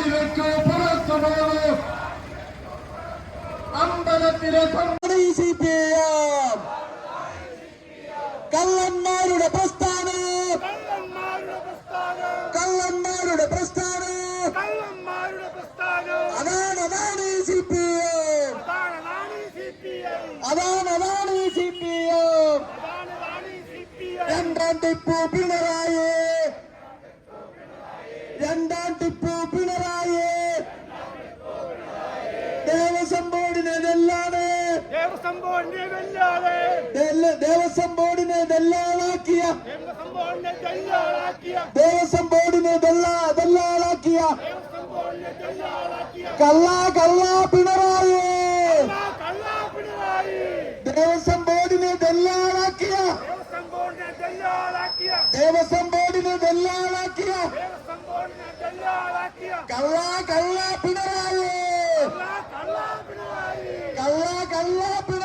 രാജിവെക്കൂ പുറത്തു പോകൂ അമ്പലത്തിലെ കള്ളന്മാരുടെ പ്രസ്ഥാനം. കള്ളന്മാരുടെ പ്രസ്ഥാനം. അതാണ് അതാണ് സി പി എം. അതാണ് അതാണ് അതാണ് സി പി എം. രണ്ടാം ടിപ്പു പിണറായി. രണ്ടാം ടിപ്പു പിണറായി ദേവസ്വം ബോർഡിനെ ഇതെല്ലാണ് ദേവസ്വം ബോർഡിനെ ദല്ലാളാക്കിയ. ദേവസ്വം ബോർഡിനെ ദല്ലാളാക്കിയ. കള്ള കള്ള പിണറായി. ദേവസ്വം ബോർഡിനെ ദല്ലാളാക്കിയ. ദേവസ്വം ബോർഡിനെ ദല്ലാളാക്കിയ. കള്ള കള്ള I love it.